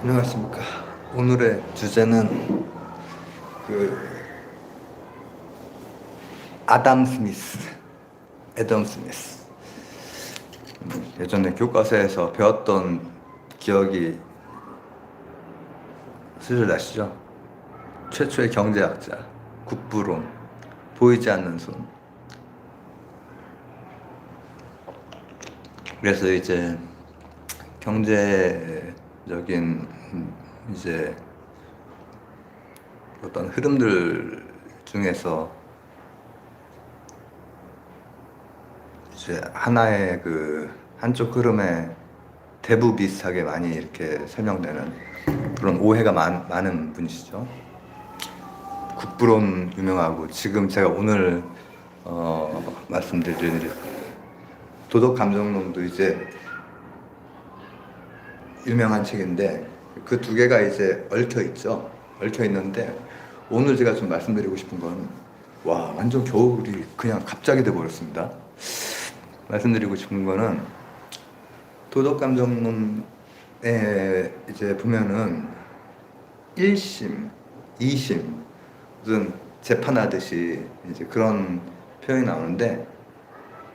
안녕하십니까. 오늘의 주제는 그 아담 스미스, 애덤 스미스. 음, 예전에 교과서에서 배웠던 기억이 슬슬 나시죠? 최초의 경제학자, 국부론, 보이지 않는 손. 그래서 이제 경제적인 음, 이제 어떤 흐름들 중에서 이제 하나의 그 한쪽 흐름에 대부 비슷하게 많이 이렇게 설명되는 그런 오해가 많, 많은 분이시죠. 국부론 유명하고 지금 제가 오늘 어, 말씀드릴 도덕 감정론도 이제 유명한 책인데 그 두 개가 이제 얽혀 있죠. 얽혀 있는데 오늘 제가 좀 말씀드리고 싶은 건 와 완전 겨울이 그냥 갑자기 돼 버렸습니다. 말씀드리고 싶은 거는 도덕 감정론에 이제 보면은 1심, 2심 무슨 재판하듯이 이제 그런 표현이 나오는데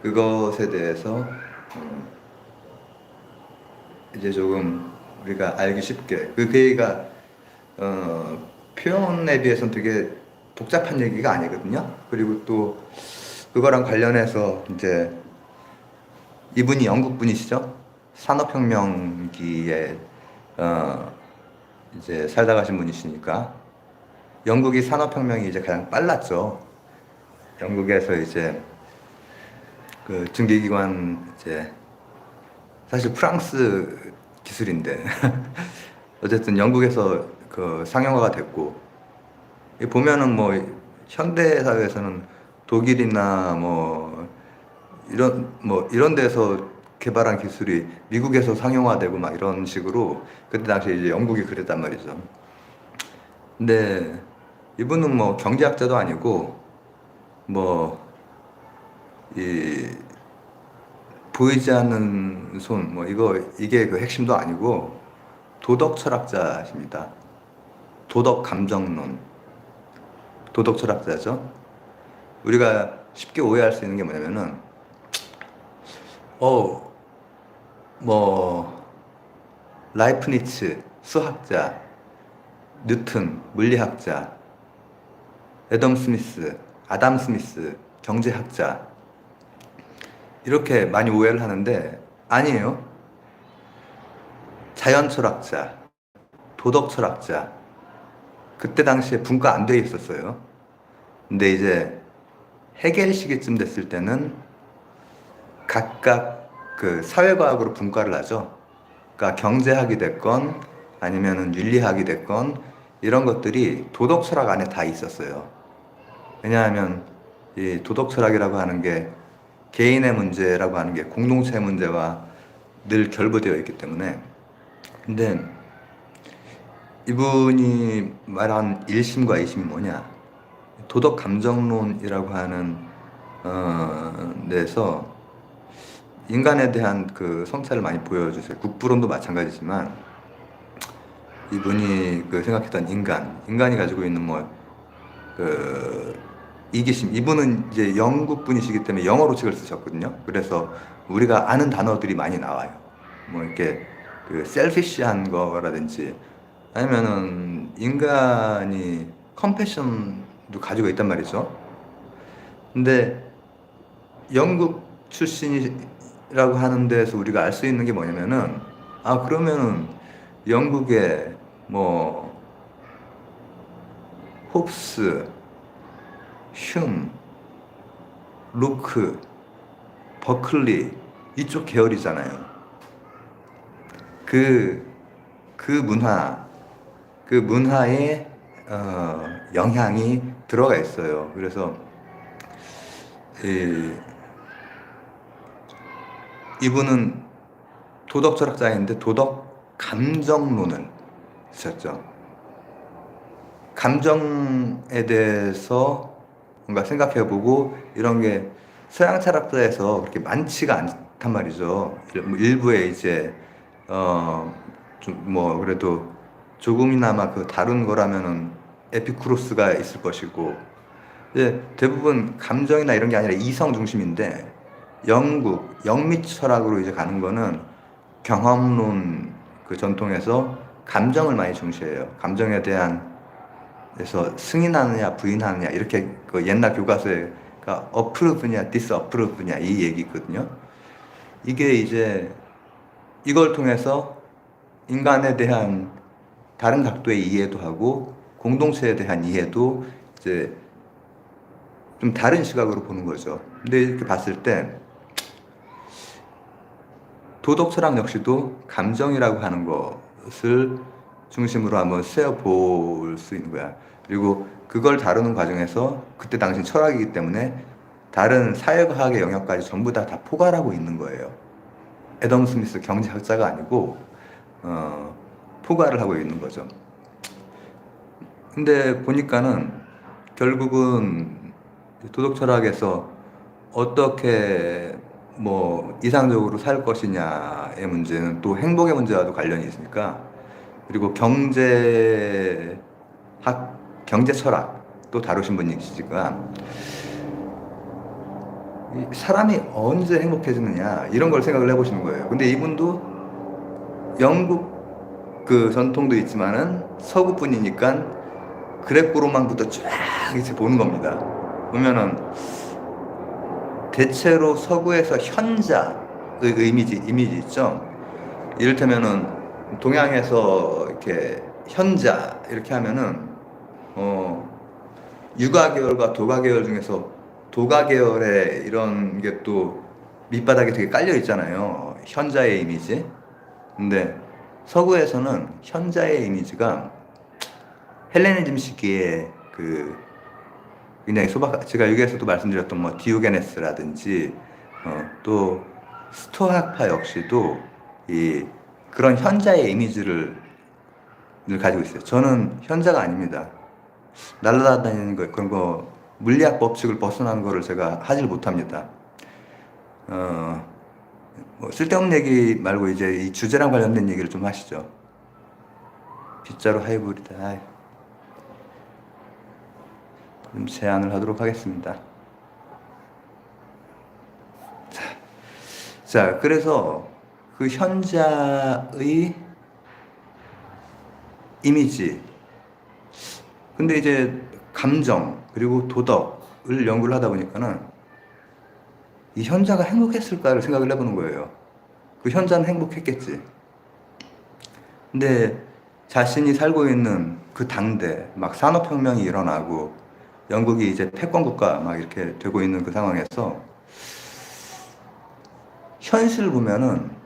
그것에 대해서 음, 이제 조금 우리가 알기 쉽게 그 얘기가 어, 표현에 비해서는 되게 복잡한 얘기가 아니거든요. 그리고 또 그거랑 관련해서 이제 이분이 영국 분이시죠. 산업혁명기에 어, 이제 살다 가신 분이시니까 영국이 산업혁명이 이제 가장 빨랐죠. 영국에서 이제 그 증기기관 이제 사실 프랑스 기술인데 어쨌든 영국에서 그 상용화가 됐고 이 보면은 뭐 현대 사회에서는 독일이나 뭐 이런 뭐 이런 데서 개발한 기술이 미국에서 상용화되고 막 이런 식으로 그때 당시에 이제 영국이 그랬단 말이죠. 근데 이분은 뭐 경제학자도 아니고 뭐 이 보이지 않는 손 뭐 이거 이게 그 핵심도 아니고 도덕 철학자십니다. 도덕 감정론 도덕 철학자죠. 우리가 쉽게 오해할 수 있는 게 뭐냐면은 어 뭐 라이프니츠 수학자 뉴튼 물리학자 애덤 스미스 아담 스미스 경제학자 이렇게 많이 오해를 하는데 아니에요. 자연 철학자, 도덕 철학자. 그때 당시에 분과 안 돼 있었어요. 근데 이제 해겔 시기쯤 됐을 때는 각각 그 사회과학으로 분과를 하죠. 그러니까 경제학이 됐건 아니면은 윤리학이 됐건 이런 것들이 도덕 철학 안에 다 있었어요. 왜냐하면 이 도덕 철학이라고 하는 게 개인의 문제라고 하는 게 공동체 문제와 늘 결부되어 있기 때문에 근데 이분이 말한 1심과 2심이 뭐냐 도덕 감정론이라고 하는 어, 데서 인간에 대한 그 성찰을 많이 보여주세요. 국부론도 마찬가지지만 이분이 그 생각했던 인간, 인간이 가지고 있는 뭐 그 이기심 이분은 이제 영국 분이시기 때문에 영어로 책을 쓰셨거든요. 그래서 우리가 아는 단어들이 많이 나와요. 뭐 이렇게 그 셀피시한 거라든지 아니면은 인간이 컴패션도 가지고 있단 말이죠. 근데 영국 출신이라고 하는 데서 우리가 알 수 있는 게 뭐냐면은 아 그러면은 영국의 뭐 홉스 흉, 루크, 버클리 이쪽 계열이잖아요. 그, 그 문화, 그 문화에 어, 영향이 들어가 있어요. 그래서 이, 이분은 도덕 철학자인데 도덕 감정론을 쓰셨죠. 감정에 대해서 뭔가 생각해보고 이런 게 서양 철학자에서 그렇게 많지가 않단 말이죠. 뭐 일부에 이제 어좀뭐 그래도 조금이나마 그 다른 거라면은 에피쿠로스가 있을 것이고 이제 대부분 감정이나 이런 게 아니라 이성 중심인데 영국 영미 철학으로 이제 가는 거는 경험론 그 전통에서 감정을 많이 중시해요. 감정에 대한 그래서 승인하느냐 부인하느냐 이렇게 그 옛날 교과서에 가 approve냐 disapprove냐 이 얘기거든요. 이게 이제 이걸 통해서 인간에 대한 다른 각도의 이해도 하고 공동체에 대한 이해도 이제 좀 다른 시각으로 보는 거죠. 근데 이렇게 봤을 때 도덕 철학 역시도 감정이라고 하는 것을 중심으로 한번 세어볼 수 있는 거야. 그리고 그걸 다루는 과정에서 그때 당시 철학이기 때문에 다른 사회과학의 영역까지 전부 다, 다 포괄하고 있는 거예요. 애덤 스미스 경제학자가 아니고 어, 포괄을 하고 있는 거죠. 근데 보니까는 결국은 도덕 철학에서 어떻게 뭐 이상적으로 살 것이냐의 문제는 또 행복의 문제와도 관련이 있으니까 그리고 경제학 경제 철학 또 다루신 분이시지가 이 사람이 언제 행복해지느냐 이런 걸 생각을 해보시는 거예요. 근데 이분도 영국 그 전통도 있지만은 서구 분이니까 그래프로만부터 쫙 이렇게 보는 겁니다. 보면은 대체로 서구에서 현자의 이미지 이미지 있죠. 이를테면은 동양에서 이렇게 현자 이렇게 하면은 어 육아 계열과 도가 계열 중에서 도가 계열의 이런 게 또 밑바닥에 되게 깔려 있잖아요. 현자의 이미지. 근데 서구에서는 현자의 이미지가 헬레니즘 시기에 그 굉장히 소박 제가 여기에서도 말씀드렸던 뭐 디오게네스라든지 어, 또 스토아파 역시도 이 그런 현자의 이미지를 늘 가지고 있어요. 저는 현자가 아닙니다. 날아다니는 거 그런 거 물리학 법칙을 벗어난 거를 제가 하질 못합니다. 어, 뭐 쓸데없는 얘기 말고 이제 이 주제랑 관련된 얘기를 좀 하시죠. 빗자루 하이브리드. 아이. 좀 제안을 하도록 하겠습니다. 자, 자, 그래서 그 현자의 이미지, 근데 이제 감정, 그리고 도덕을 연구를 하다 보니까는 이 현자가 행복했을까를 생각을 해보는 거예요. 그 현자는 행복했겠지. 근데 자신이 살고 있는 그 당대, 막 산업혁명이 일어나고, 영국이 이제 패권국가 막 이렇게 되고 있는 그 상황에서, 현실 보면은,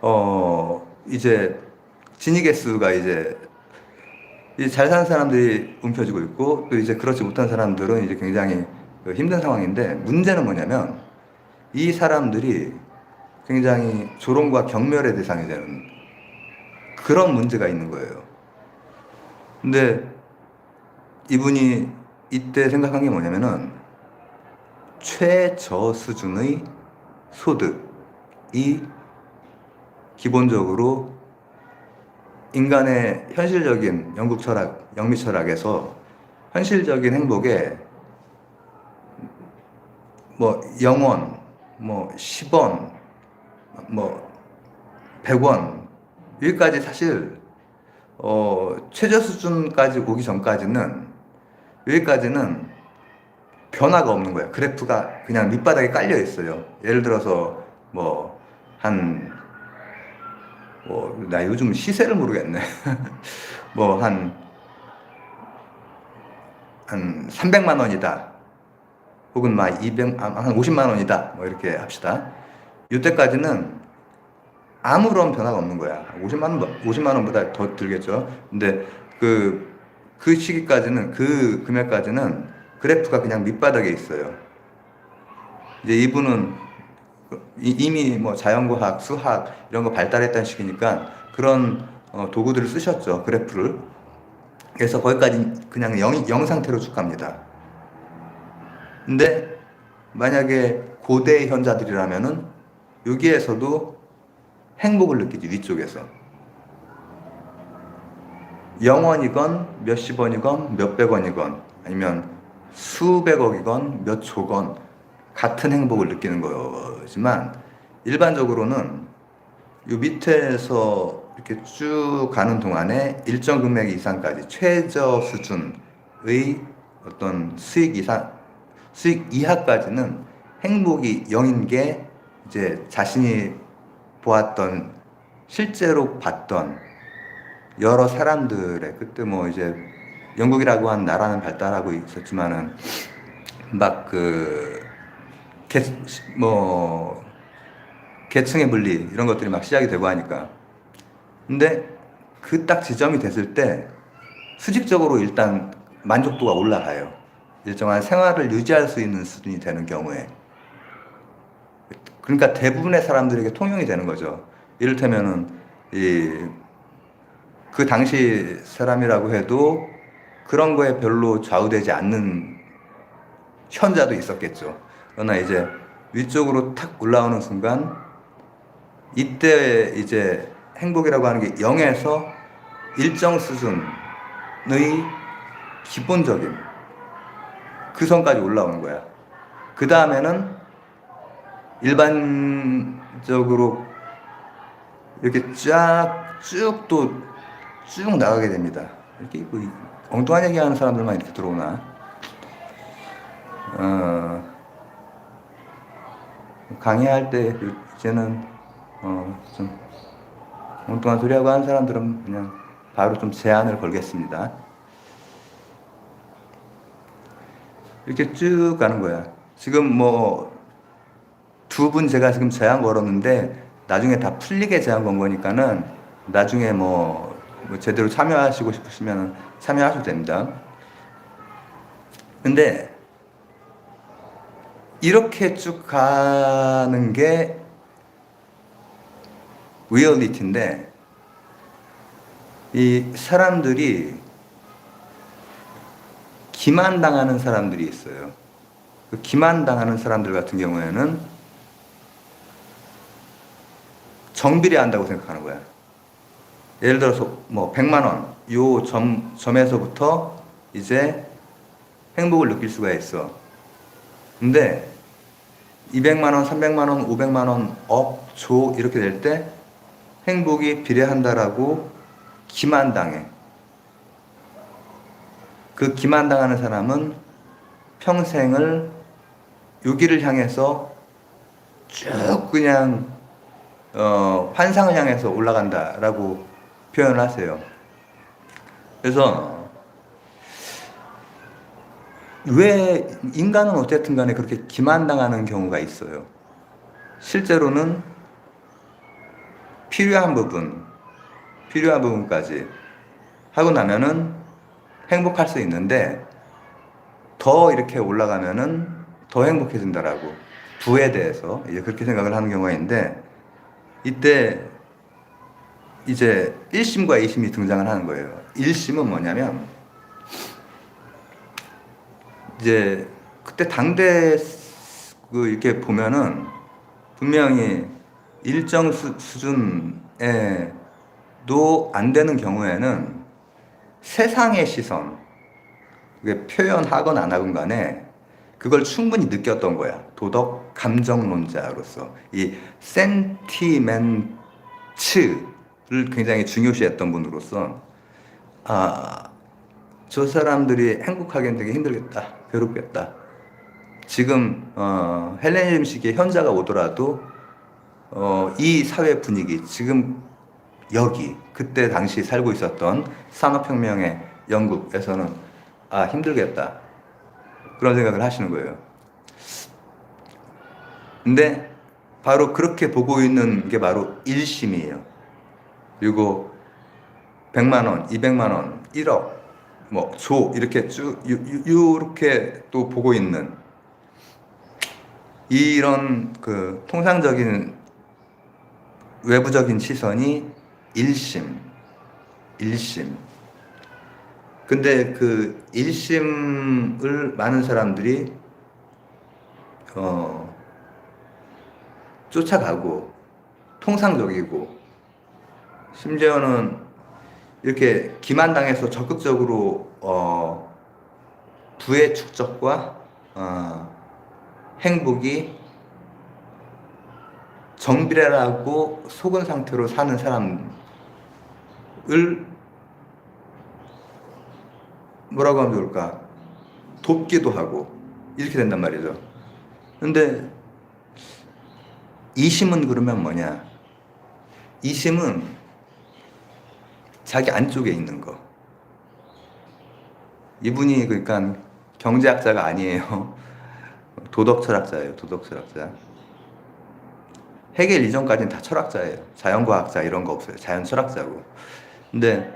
어, 이제, 진위 개수가 이제, 잘 사는 사람들이 움켜쥐고 있고, 또 이제 그렇지 못한 사람들은 이제 굉장히 그 힘든 상황인데, 문제는 뭐냐면, 이 사람들이 굉장히 조롱과 경멸의 대상이 되는 그런 문제가 있는 거예요. 근데 이분이 이때 생각한 게 뭐냐면은 최저 수준의 소득이 기본적으로 인간의 현실적인 영국 철학, 영미 철학에서 현실적인 행복에 뭐 영원, 뭐 10원, 뭐 100원 여기까지 사실 어, 최저 수준까지 오기 전까지는 여기까지는 변화가 없는 거예요. 그래프가 그냥 밑바닥에 깔려 있어요. 예를 들어서 뭐한 뭐 나 요즘 시세를 모르겠네. 뭐 한 한 300만 원이다. 혹은 막 200, 아, 한 50만 원이다. 뭐 이렇게 합시다. 이때까지는 아무런 변화가 없는 거야. 50만 원, 50만 원보다 더 들겠죠. 근데 그, 그 시기까지는, 그 금액까지는 그래프가 그냥 밑바닥에 있어요. 이제 이분은 이- 이미 뭐 자연과학, 수학 이런 거 발달했다는 시기니까 그런 어, 도구들을 쓰셨죠. 그래프를. 그래서 거기까지 그냥 영, 영 상태로 쭉 갑니다. 근데 만약에 고대 현자들이라면은 여기에서도 행복을 느끼지 위쪽에서 영원이건 몇십 원이건 몇백 원이건 아니면 수백억이건 몇 조건 같은 행복을 느끼는 거지만 일반적으로는 이 밑에서 이렇게 쭉 가는 동안에 일정 금액 이상까지 최저 수준의 어떤 수익 이상 수익 이하까지는 행복이 0인 게 이제 자신이 보았던 실제로 봤던 여러 사람들의 그때 뭐 이제 영국이라고 한 나라는 발달하고 있었지만은 막 그 뭐 계층의 분리 이런 것들이 막 시작이 되고 하니까 근데 그 딱 지점이 됐을 때 수직적으로 일단 만족도가 올라가요. 일정한 생활을 유지할 수 있는 수준이 되는 경우에 그러니까 대부분의 사람들에게 통용이 되는 거죠. 이를테면은 이그 당시 사람이라고 해도 그런 거에 별로 좌우되지 않는 현자도 있었겠죠. 그러나 이제 위쪽으로 탁 올라오는 순간 이때 이제 행복이라고 하는 게 0에서 일정 수준의 기본적인 그 선까지 올라오는 거야. 그 다음에는 일반적으로 이렇게 쫙 쭉 또 쭉 나가게 됩니다. 이렇게 뭐 엉뚱한 얘기 하는 사람들만 이렇게 들어오나? 어, 강의할 때 이제는 어, 좀 엉뚱한 소리하고 하는 사람들은 그냥 바로 좀 제한을 걸겠습니다. 이렇게 쭉 가는 거야. 지금 뭐 두 분 제가 지금 제한 걸었는데 나중에 다 풀리게 제한 건 거니까는 나중에 뭐, 뭐 제대로 참여하시고 싶으시면 참여하셔도 됩니다. 근데 이렇게 쭉 가는 게 리얼리티인데 이 사람들이 기만당하는 사람들이 있어요. 그 기만당하는 사람들 같은 경우에는 정비례한다고 생각하는 거야. 예를 들어서 뭐 100만 원, 요 점, 점에서부터 이제 행복을 느낄 수가 있어. 근데 200만 원, 300만 원, 500만 원, 업, 조 이렇게 될 때 행복이 비례한다라고 기만당해. 그 기만당하는 사람은 평생을 여기를 향해서 쭉 그냥 어, 환상을 향해서 올라간다라고 표현을 하세요. 그래서 왜 인간은 어쨌든 간에 그렇게 기만당하는 경우가 있어요. 실제로는 필요한 부분, 필요한 부분까지 하고 나면은 행복할 수 있는데 더 이렇게 올라가면은 더 행복해진다라고 부에 대해서 이제 그렇게 생각을 하는 경우가 있는데 이때 이제 1심과 2심이 등장을 하는 거예요. 1심은 뭐냐면 이제 그때 당대 그 이렇게 보면은 분명히 일정 수, 수준에도 안 되는 경우에는 세상의 시선, 그게 표현하건 안 하건 간에 그걸 충분히 느꼈던 거야. 도덕 감정론자로서 이 센티멘츠를 굉장히 중요시했던 분으로서 아, 저 사람들이 행복하게 되게 힘들겠다, 괴롭겠다. 지금 어, 헬레니즘식의 현자가 오더라도 어, 이 사회 분위기 지금 여기 그때 당시 살고 있었던 산업혁명의 영국에서는 아 힘들겠다 그런 생각을 하시는 거예요. 근데 바로 그렇게 보고 있는 게 바로 일심이에요. 그리고 100만 원, 200만 원, 1억, 뭐, 조, 이렇게 쭉, 이렇게 또 보고 있는 이런 그 통상적인 외부적인 시선이 일심, 일심. 근데 그 일심을 많은 사람들이 어, 쫓아가고 통상적이고 심지어는 이렇게 기만당해서 적극적으로 어, 부의 축적과 어, 행복이 정비례라고 속은 상태로 사는 사람을 뭐라고 하면 좋을까? 돕기도 하고 이렇게 된단 말이죠. 근데 이심은 그러면 뭐냐? 이심은 자기 안쪽에 있는 거. 이분이 그러니까 경제학자가 아니에요. 도덕 철학자예요. 도덕 철학자. 해겔 이전까지는 다 철학자예요. 자연과학자 이런 거 없어요. 자연 철학자고. 근데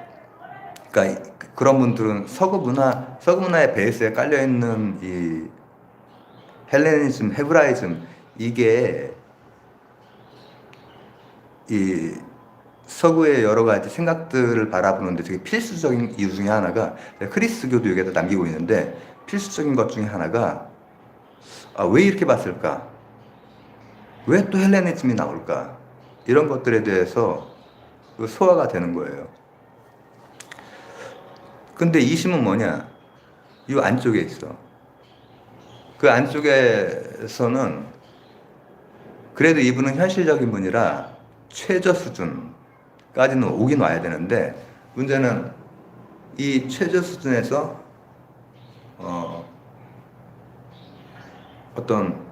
그러니까 그런 분들은 서구 문화 서구 문화의 베이스에 깔려 있는 이 헬레니즘, 헤브라이즘 이게 이 서구의 여러 가지 생각들을 바라보는데 되게 필수적인 이유 중에 하나가 크리스교도 여기다 남기고 있는데 필수적인 것 중에 하나가 아, 왜 이렇게 봤을까? 왜 또 헬레니즘이 나올까? 이런 것들에 대해서 그 소화가 되는 거예요. 근데 이 심은 뭐냐? 이 안쪽에 있어. 그 안쪽에서는 그래도 이분은 현실적인 분이라 최저 수준 까지는 오긴 와야 되는데 문제는 이 최저 수준에서 어 어떤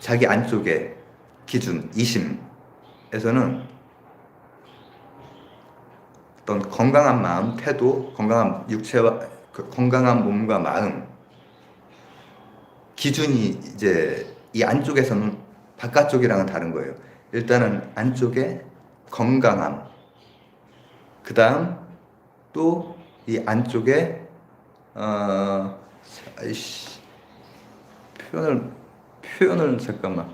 자기 안쪽에 기준 이심에서는 어떤 건강한 마음, 태도, 건강한 육체와 그 건강한 몸과 마음 기준이 이제 이 안쪽에서는 바깥쪽이랑은 다른 거예요. 일단은 안쪽에 건강함, 그 다음 또 이 안쪽에 어, 아이씨 표현을 표현을 잠깐만.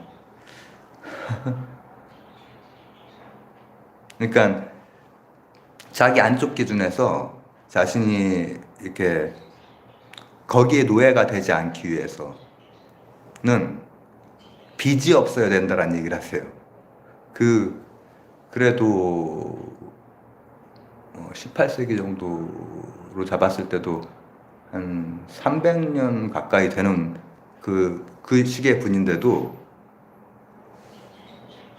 그러니까 자기 안쪽 기준에서 자신이 이렇게 거기에 노예가 되지 않기 위해서는 빚이 없어야 된다라는 얘기를 하세요. 그 그래도 18세기 정도로 잡았을 때도 한 300년 가까이 되는 그, 그 시기의 분인데도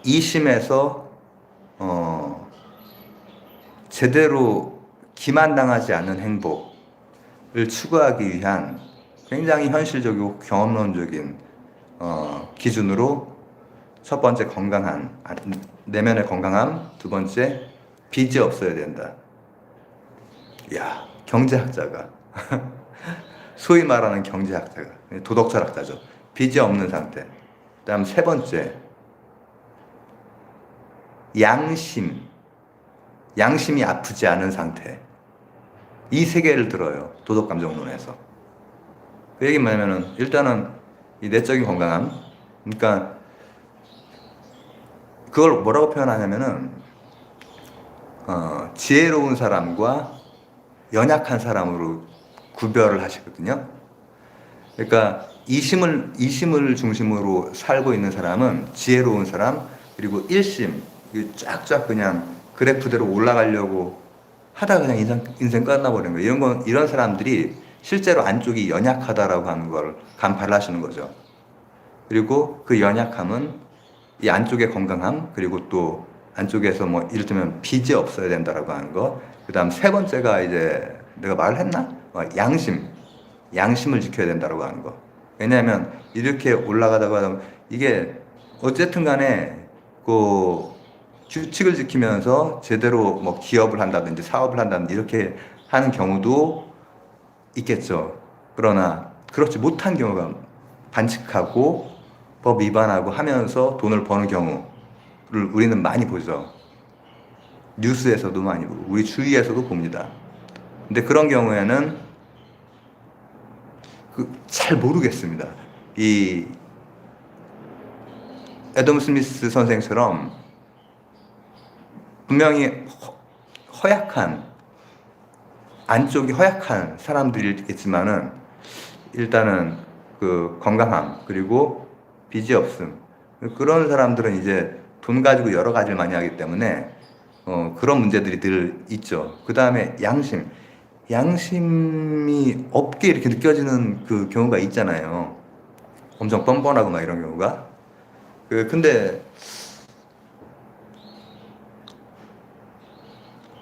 이심에서 어, 제대로 기만당하지 않는 행복을 추구하기 위한 굉장히 현실적이고 경험론적인 어, 기준으로 첫 번째 건강한 아, 내면의 건강함, 두 번째 빚이 없어야 된다. 야 경제학자가 소위 말하는 경제학자가 도덕 철학자죠. 빚이 없는 상태. 그다음 세 번째 양심. 양심이 아프지 않은 상태. 이 세 개를 들어요. 도덕 감정론에서. 그 얘기 뭐냐면은 일단은 이 내적인 건강함. 그러니까 그걸 뭐라고 표현하냐면은 어, 지혜로운 사람과 연약한 사람으로 구별을 하시거든요. 그러니까 이심을 이심을 중심으로 살고 있는 사람은 지혜로운 사람 그리고 일심 쫙쫙 그냥 그래프대로 올라가려고 하다가 그냥 인생 인생 끝나버리는 거예요. 이런 건 이런 사람들이 실제로 안쪽이 연약하다라고 하는 걸 간파를 하시는 거죠. 그리고 그 연약함은 이 안쪽의 건강함 그리고 또 안쪽에서 뭐 이를테면 빚이 없어야 된다라고 하는 거. 그다음 세 번째가 이제 내가 말을 했나? 어, 양심, 양심을 지켜야 된다라고 하는 거. 왜냐하면 이렇게 올라가다가 하면 이게 어쨌든 간에 그 규칙을 지키면서 제대로 뭐 기업을 한다든지 사업을 한다든지 이렇게 하는 경우도 있겠죠. 그러나 그렇지 못한 경우가 반칙하고 법 위반하고 하면서 돈을 버는 경우를 우리는 많이 보죠. 뉴스에서도 많이 보고 우리 주위에서도 봅니다. 근데 그런 경우에는 그 잘 모르겠습니다. 이 애덤 스미스 선생처럼 분명히 허, 약한 안쪽이 허약한 사람들이겠지만은 일단은 그 건강함 그리고 빚이 없음 그런 사람들은 이제 돈 가지고 여러 가지를 많이 하기 때문에 어, 그런 문제들이 늘 있죠. 그 다음에 양심. 양심이 없게 이렇게 느껴지는 그 경우가 있잖아요. 엄청 뻔뻔하고 막 이런 경우가. 그, 근데,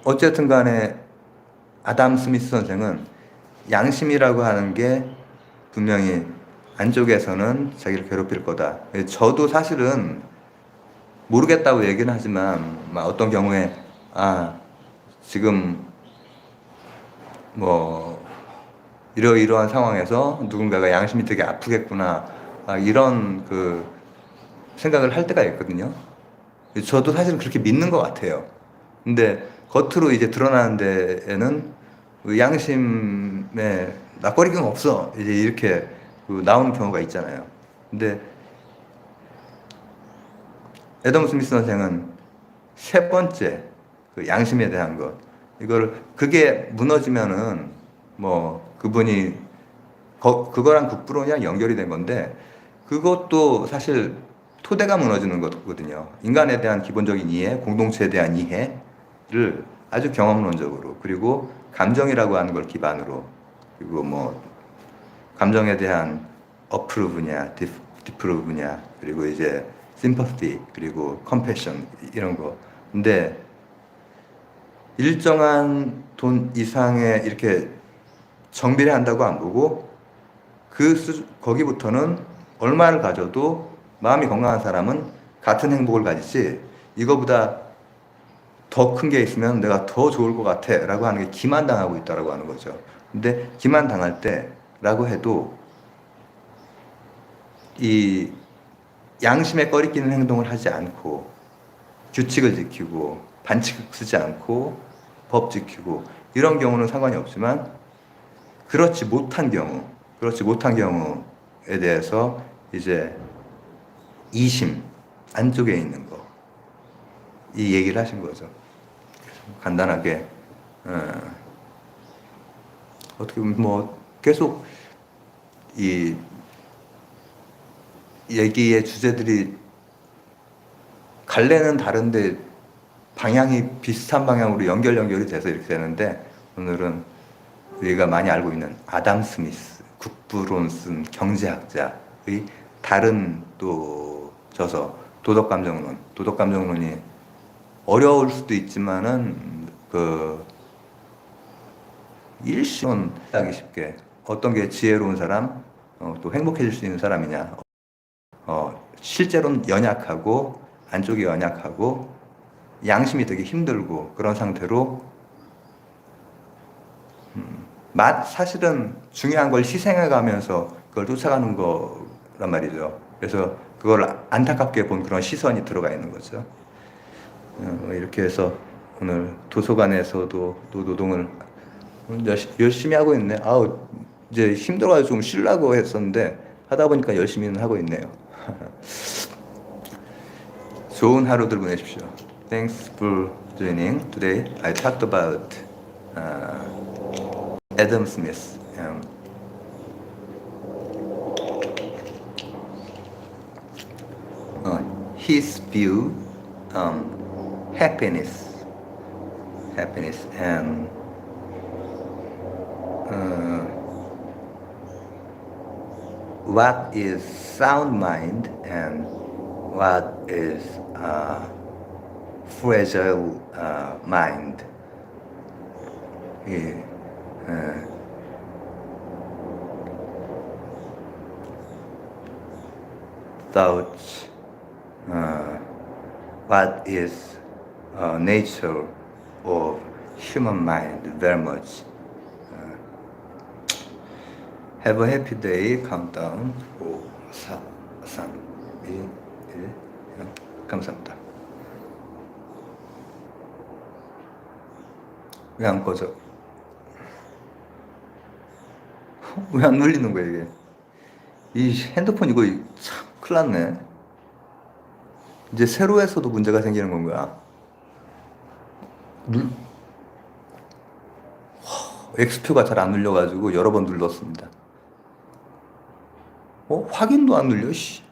어쨌든 간에 아담 스미스 선생은 양심이라고 하는 게 분명히 안쪽에서는 자기를 괴롭힐 거다. 저도 사실은 모르겠다고 얘기는 하지만 막 어떤 경우에 아 지금 뭐 이러이러한 상황에서 누군가가 양심이 되게 아프겠구나 아, 이런 그 생각을 할 때가 있거든요. 저도 사실은 그렇게 믿는 것 같아요. 근데 겉으로 이제 드러나는 데에는 그 양심에 낯거리가 없어 이제 이렇게 그 나오는 경우가 있잖아요. 근데 애덤 스미스 선생은 세 번째 그 양심에 대한 것 이걸 그게 무너지면은 뭐 그분이 거, 그거랑 국부론이랑 연결이 된 건데 그것도 사실 토대가 무너지는 거거든요. 인간에 대한 기본적인 이해, 공동체에 대한 이해를 아주 경험론적으로 그리고 감정이라고 하는 걸 기반으로 그리고 뭐 감정에 대한 어프루브냐, 디프루브냐 그리고 이제 심퍼티 그리고 컴패션 이런 거. 근데 일정한 돈 이상의 이렇게 정비를 한다고 안 보고 그 수, 거기부터는 얼마를 가져도 마음이 건강한 사람은 같은 행복을 가지지 이거보다 더 큰 게 있으면 내가 더 좋을 것 같아 라고 하는 게 기만당하고 있다라고 하는 거죠. 근데 기만당할 때 라고 해도 이 양심에 꺼리끼는 행동을 하지 않고 규칙을 지키고 반칙 쓰지 않고 법 지키고 이런 경우는 상관이 없지만 그렇지 못한 경우 그렇지 못한 경우에 대해서 이제 이심 안쪽에 있는 거 이 얘기를 하신 거죠. 간단하게 어, 어떻게 보면 뭐 계속 이 얘기의 주제들이 갈래는 다른데 방향이 비슷한 방향으로 연결 연결이 돼서 이렇게 되는데 오늘은 우리가 많이 알고 있는 아담 스미스 국부론 쓴 경제학자의 다른 또 저서 도덕감정론. 도덕감정론이 어려울 수도 있지만은 그 일시론 하기 쉽게 어떤 게 지혜로운 사람 어, 또 행복해질 수 있는 사람이냐 어, 실제로는 연약하고 안쪽이 연약하고 양심이 되게 힘들고 그런 상태로 음, 맛 사실은 중요한 걸 희생해 가면서 그걸 쫓아가는 거란 말이죠. 그래서 그걸 안타깝게 본 그런 시선이 들어가 있는 거죠. 어, 이렇게 해서 오늘 도서관에서도 또 노동을 열심히 하고 있네. 아우 이제 힘들어가지고 좀 쉬려고 했었는데 하다 보니까 열심히는 하고 있네요. 좋은 하루들 보내십시오. Thanks for joining. Today I talked about uh, Adam Smith. Um, uh, his view on happiness, happiness, and uh, what is sound mind and what is uh, fragile uh, mind. 예, 어, thoughts, uh, what is uh, nature of human mind very much. Uh, have a happy day. Countdown. 5, 4, 3, 2, 1. 감사합니다. 왜 안 꺼져? 왜 안 눌리는 거야 이게? 이 핸드폰 이거 참 큰일 났네. 이제 세로에서도 문제가 생기는 건가? 눌... X표가 잘 안 눌려가지고 여러 번 눌렀습니다. 어? 확인도 안 눌려, 씨.